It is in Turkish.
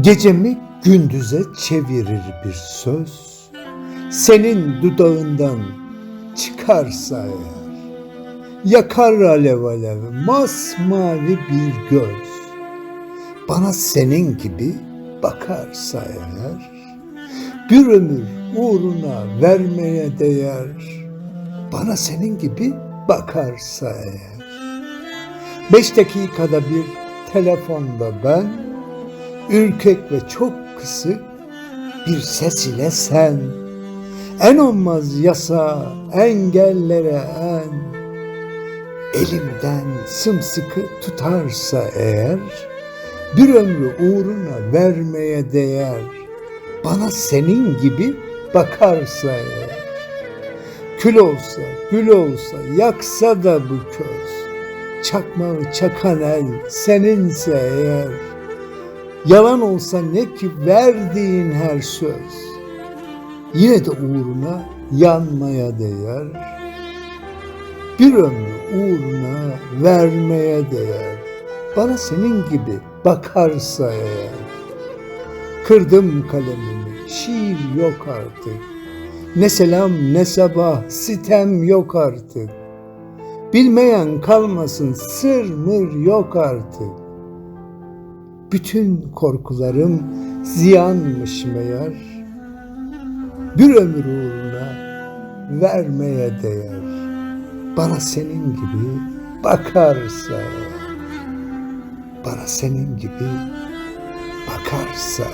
Gecemi gündüze çevirir bir söz, senin dudağından çıkarsa eğer, yakar alev alev masmavi bir göz, bana senin gibi bakarsa eğer, bir ömür uğruna vermeye değer, bana senin gibi bakarsa eğer. Beş dakikada bir telefonda ben, ürkek ve çok kısık bir ses ile sen, en olmaz yasa engellere en, elimden sımsıkı tutarsa eğer, bir ömrü uğruna vermeye değer, bana senin gibi bakarsa eğer, kül olsa, gül olsa, yaksa da bu köz, çakmağı çakan el seninse eğer, yalan olsa ne ki verdiğin her söz, yine de uğruna yanmaya değer, bir ömrü uğruna vermeye değer, bana senin gibi bakarsa eğer, kırdım kalemimi, şiir yok artık, ne selam ne sabah, sitem yok artık, Bilmeyen kalmasın sır mır yok artık. Bütün korkularım ziyanmış meğer. Bir ömür uğruna vermeye değer. Bana senin gibi bakarsa. Bana senin gibi bakarsa.